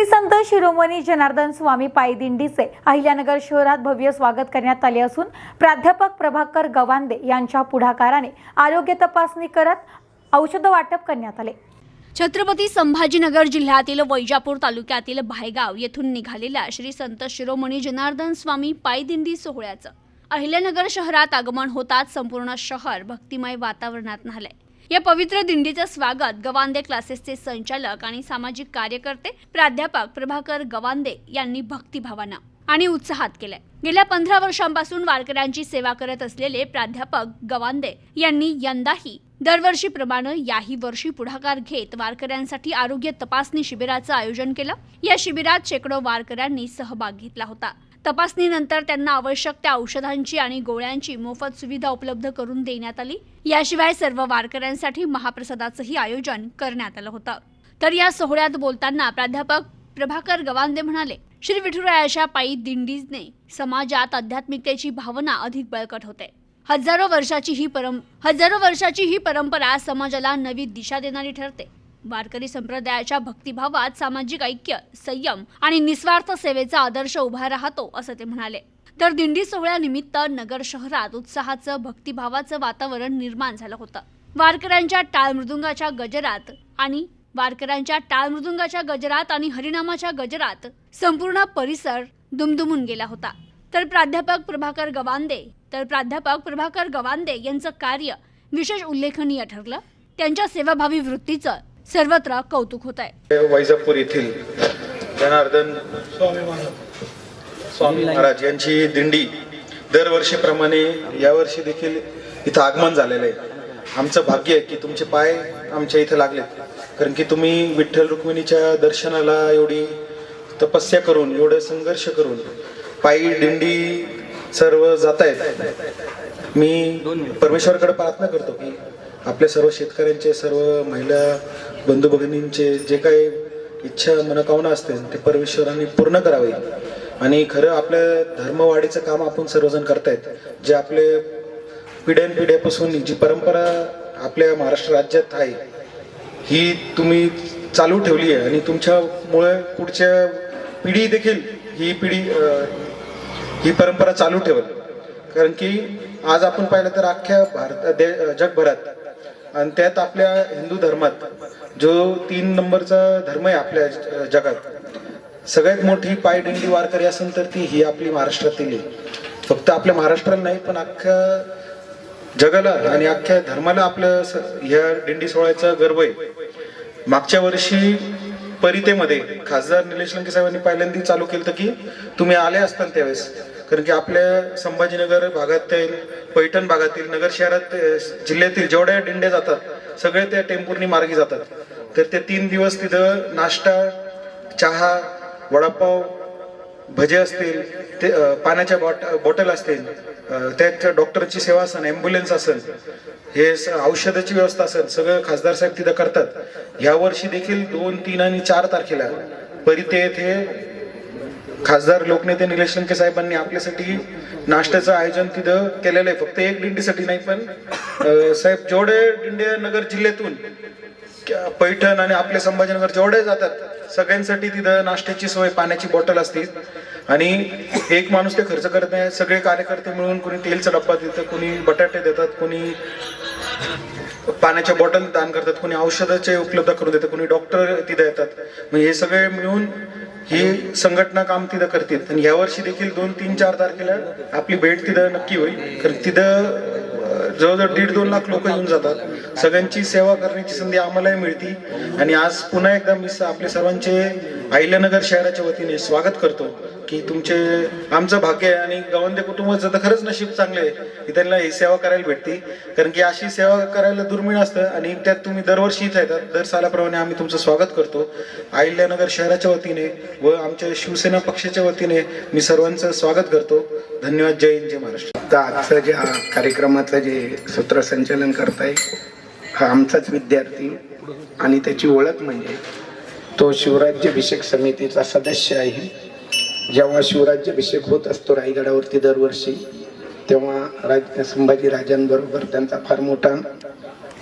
श्री संत शिरोमणी जनार्दन स्वामी पायदिंडीचे अहिल्यानगर शहरात भव्य स्वागत करण्यात आले असून प्राध्यापक प्रभाकर गवांदे यांच्या पुढाकाराने आरोग्य तपासणी करत औषध वाटप करण्यात आले. छत्रपती संभाजीनगर जिल्ह्यातील वैजापूर तालुक्यातील भायगाव येथून निघालेल्या श्री संत शिरोमणी जनार्दन स्वामी पायदिंडी सोहळ्याचं अहिल्यानगर शहरात आगमन होताच संपूर्ण शहर भक्तिमय वातावरणात न्हालंय. या पवित्र दिंडीचं स्वागत गवांदे क्लासेसचे संचालक आणि सामाजिक कार्यकर्ते प्राध्यापक प्रभाकर गवांदे यांनी भक्तिभावानं आणि उत्साहात केलंय. गेल्या पंधरा वर्षांपासून वारकऱ्यांची सेवा करत असलेले प्राध्यापक गवांदे यांनी यंदाही दरवर्षीप्रमाणे याही वर्षी पुढाकार घेत वारकऱ्यांसाठी आरोग्य तपासणी शिबिराचं आयोजन केलं. या शिबिरात शेकडो वारकऱ्यांनी सहभाग घेतला होता. तपासणीनंतर त्यांना आवश्यक त्या औषधांची आणि गोळ्यांची मोफत सुविधा उपलब्ध करून देण्यात आली. याशिवाय सर्व वारकऱ्यांसाठी महाप्रसादाचंही आयोजन करण्यात आलं होतं. तर या सोहळ्यात बोलताना प्राध्यापक प्रभाकर गवांदे म्हणाले श्री विठुरायाच्या पायी दिंडीने समाजात आध्यात्मिकतेची भावना अधिक बळकट होते. हजारो वर्षाची ही परं हजारो वर्षाची ही परंपरा समाजाला नवी दिशा देणारी ठरते. वारकरी संप्रदायाच्या भक्तिभावात सामाजिक ऐक्य संयम आणि निस्वार्थ सेवेचा आदर्श उभा राहतो असं ते म्हणाले. तर दिंडी सोहळ्यानिमित्त नगर शहरात उत्साहाचं भक्तिभावाचं वातावरण निर्माण झालं होतं. वारकऱ्यांच्या टाळ मृदुंगाच्या गजरात आणि वारकऱ्यांच्या टाळ मृदुंगाच्या गजरात आणि हरिनामाच्या गजरात संपूर्ण परिसर दुमदुमून गेला होता. तर प्राध्यापक प्रभाकर गवांदे तर प्राध्यापक प्रभाकर गवांदे यांचं कार्य विशेष उल्लेखनीय ठरलं. त्यांच्या सेवाभावी वृत्तीचं सर्वत्र कौतुक होत आहे. वैजापूर येथील जनार्दन स्वामी महाराज यांची दिंडी दरवर्षीप्रमाणे यावर्षी देखील इथं आगमन झालेलं आहे. आमचं भाग्य आहे की तुमचे पाय आमच्या इथं लागले कारण की तुम्ही विठ्ठल रुक्मिणीच्या दर्शनाला एवढी तपस्या करून एवढं संघर्ष करून पायी दिंडी सर्व जात आहेत मी परमेश्वरकडे प्रार्थना करतो की आपल्या सर्व शेतकऱ्यांचे सर्व महिला बंधू भगिनींचे जे काही इच्छा मनोकामना असतील ते परमेश्वरांनी पूर्ण करावे. आणि खरं आपलं धर्मवाढीचं काम आपण सर्वजण करतायत जे आपले पिढ्यानपिढ्यापासून जी परंपरा आपल्या महाराष्ट्र राज्यात आहे ही तुम्ही चालू ठेवली आहे. आणि तुमच्यामुळे पुढच्या पिढी देखील ही पिढी ही परंपरा चालू ठेवल. कारण की आज आपण पाहिलं तर अख्ख्या भारत जगभरात आणि त्यात आपल्या हिंदू धर्मात जो तीन नंबरचा धर्म आहे आपल्या ज- जगात सगळ्यात मोठी पायदिंडी वारकरी असेल तर ती ही आपली महाराष्ट्रातील आहे. फक्त आपल्या महाराष्ट्राला नाही पण अख्ख्या जगाला आणि अख्ख्या धर्माला आपलं स- ह्या दिंडी सोहळ्याचा गर्व आहे. मागच्या वर्षी परितेमध्ये खासदार निलेश लंके साहेबांनी पहिल्यांदा चालू केलं होतं की तुम्ही आले असताल त्यावेळेस. कारण की आपल्या संभाजीनगर भागातील पैठण भागातील नगर शहरात जिल्ह्यातील जेवढ्या दिंड्या जातात सगळे त्या टेम्पोनी मार्गी जातात. तर ते तीन दिवस तिथं नाश्ता चहा वडापाव भजे असतील ते पाण्याच्या बॉट बॉटल असतील त्यात डॉक्टरची सेवा असेल ॲम्ब्युलन्स असेल हे स- औषधाची व्यवस्था असेल सगळं खासदार साहेब तिथं करतात. यावर्षी देखील दोन तीन आणि चार तारखेला परिते येथे खासदार लोकनेते निलेश लंके साहेबांनी आपल्यासाठी नाश्त्याचं आयोजन तिथं केलेलं आहे. फक्त एक दिंडीसाठी नाही पण साहेब जेवढे दिंडे नगर जिल्ह्यातून पैठण आणि आपले संभाजीनगर जेवढे जातात सगळ्यांसाठी तिथं नाश्त्याची सोय पाण्याची बॉटल असते. आणि एक माणूस ते खर्च करत नाही. सगळे कार्यकर्ते मिळून कोणी तेलचा डब्बा देतं कोणी बटाटे देतात कोणी पाण्याच्या बॉटल दान करतात कोणी औषधाचे उपलब्ध करून देतात कोणी डॉक्टर तिथं येतात. म्हणजे हे सगळे मिळून ही संघटना काम तिथं करतील. आणि यावर्षी देखील दोन तीन चार तारखेला आपली भेट तिथं नक्की होईल. कारण तिथं जवळजवळ दीड दोन लाख लोक येऊन जातात. सगळ्यांची सेवा करण्याची संधी आम्हालाही मिळते. आणि आज पुन्हा एकदा मी आपले सर्वांचे अहिल्यानगर शहराच्या वतीने स्वागत करतो. की तुमचे आमचं भाग्य आहे आणि गवंदे कुटुंबाचं तर खरंच नशीब चांगले आहे की त्यांना ही सेवा करायला भेटते. कारण की अशी सेवा करायला दुर्मिळ असतं आणि त्यात तुम्ही दरवर्षी इथं येतात. दर सालाप्रमाणे आम्ही तुमचं स्वागत करतो. अहिल्यानगर शहराच्या वतीने व आमच्या शिवसेना पक्षाच्या वतीने मी सर्वांचं स्वागत करतो. धन्यवाद. जय हिंद जय महाराष्ट्र. आता आजचं जे हा कार्यक्रमाचं जे सूत्रसंचालन करताय हा आमचाच विद्यार्थी आणि त्याची ओळख म्हणजे तो शिवराज्याभिषेक समितीचा सदस्य आहे. जेव्हा शिवराज्याभिषेक होत असतो रायगडावरती दरवर्षी तेव्हा राज संभाजी राजांबरोबर त्यांचा फार मोठा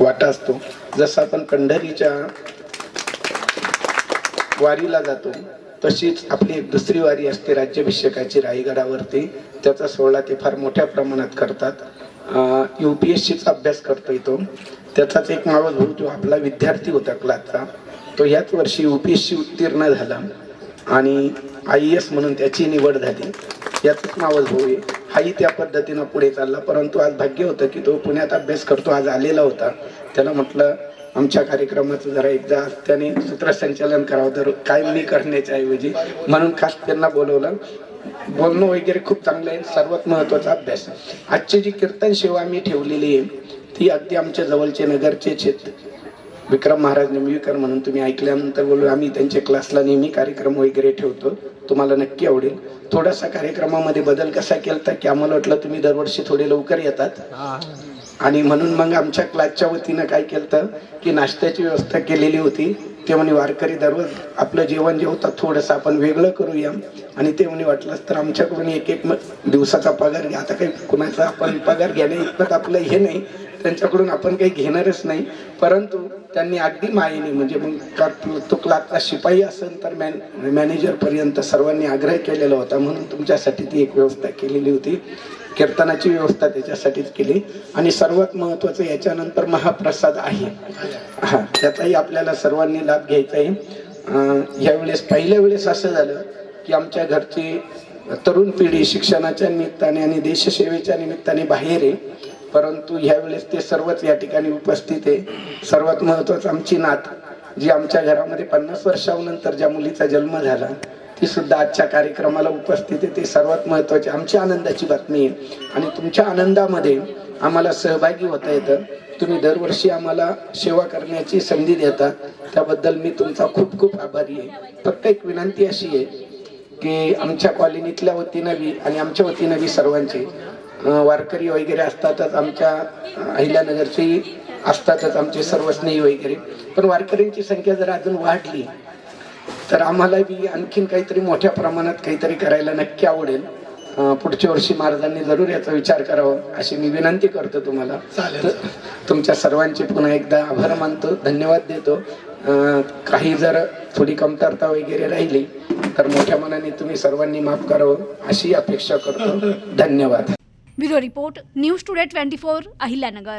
वाटा असतो. जसं आपण पंढरीच्या वारीला जातो तशीच आपली एक दुसरी वारी असते राज्याभिषेकाची रायगडावरती. त्याचा सोहळा ते फार मोठ्या प्रमाणात करतात. यू पी एस सीचा अभ्यास करतो तो. त्याचाच एक मावस भाऊ जो आपला विद्यार्थी होता क्लासचा. तो ह्याच वर्षी यू पी एस सी उत्तीर्ण झाला. आणि आय एस म्हणून त्याची निवड झाली. याचंच नावच भाऊ आहे हाही त्या पद्धतीनं पुढे चालला. परंतु आज भाग्य होतं की तो पुण्यात अभ्यास करतो. आज आलेला होता. त्याला म्हटलं आमच्या कार्यक्रमाचं जरा एकदा त्याने सूत्रसंचालन करावं. तर काय मी करण्याच्या ऐवजी. म्हणून खास त्यांना बोलवलं. बोलणं वगैरे खूप चांगलं आहे. सर्वात महत्त्वाचा अभ्यास. आजची जी कीर्तन सेवा आम्ही ठेवलेली आहे ती अगदी आमच्या जवळचे नगरचे क्षेत्र विक्रम महाराज निंबीकर म्हणून तुम्ही ऐकल्यानंतर बोलू आम्ही त्यांच्या क्लासला नेहमी कार्यक्रम वगैरे ठेवतो. तुम्हाला नक्की आवडेल. थोडासा कार्यक्रमामध्ये बदल कसा केला की आम्हाला वाटलं तुम्ही दरवर्षी थोडे लवकर येतात? आणि म्हणून मग आमच्या क्लासच्या वतीनं काय केलं की नाश्त्याची व्यवस्था केलेली होती. ते म्हणे वारकरी दररोज आपलं जेवण जेवतात थोडंसं आपण वेगळं करूया. आणि ते म्हणे वाटलंच तर आमच्याकडून एक एक दिवसाचा पगार घ्या. आता काही कुणाचा आपण पगार घेणे इतपत आपलं हे नाही. त्यांच्याकडून आपण काही घेणारच नाही. परंतु त्यांनी अगदी मायेने म्हणजे मग का- तो क्लासचा शिपाई असेल तर मॅन मॅनेजरपर्यंत सर्वांनी आग्रह केलेला होता. म्हणून तुमच्यासाठी ती एक व्यवस्था केलेली होती. कीर्तनाची व्यवस्था त्याच्यासाठीच केली. आणि सर्वात महत्वाचं याच्यानंतर महाप्रसाद आहे. हा त्याचाही आपल्याला सर्वांनी लाभ घ्यायचा आहे यावेळेस पहिल्या वेळेस असं झालं की आमच्या घरची तरुण पिढी शिक्षणाच्या निमित्ताने आणि देशसेवेच्या निमित्ताने बाहेर आहे. परंतु ह्यावेळेस ते सर्वच या ठिकाणी उपस्थित आहे. सर्वात महत्वाचं आमची नात जी आमच्या घरामध्ये पन्नास वर्षानंतर ज्या मुलीचा जन्म झाला ती सुद्धा आजच्या कार्यक्रमाला उपस्थित आहे. ते सर्वात महत्वाची आमची आनंदाची बातमी आहे. आणि तुमच्या आनंदामध्ये आम्हाला सहभागी होता येतं. तुम्ही दरवर्षी आम्हाला सेवा करण्याची संधी देता. त्याबद्दल मी तुमचा खूप खूप आभारी आहे. फक्त एक विनंती अशी आहे की आमच्या कॉलनीतल्या वतीनं बी आणि आमच्या वतीनं बी सर्वांचे वारकरी वगैरे असतातच आमच्या अहिल्यानगरची असतातच आमचे सर्व स्नेही वगैरे. पण वारकऱ्यांची संख्या जर अजून वाढली तर आम्हाला बी आणखीन काहीतरी मोठ्या प्रमाणात काहीतरी करायला नक्की आवडेल. पुढच्या वर्षी महाराजांनी जरूर याचा विचार करावा अशी मी विनंती करतो तुम्हाला. तर तुमच्या सर्वांचे पुन्हा एकदा आभार मानतो धन्यवाद देतो. काही जर थोडी कमतरता वगैरे राहिली तर मोठ्या मनाने तुम्ही सर्वांनी माफ करावं अशी अपेक्षा करतो. धन्यवाद. Bureau report news today twenty four Ahilyanagar.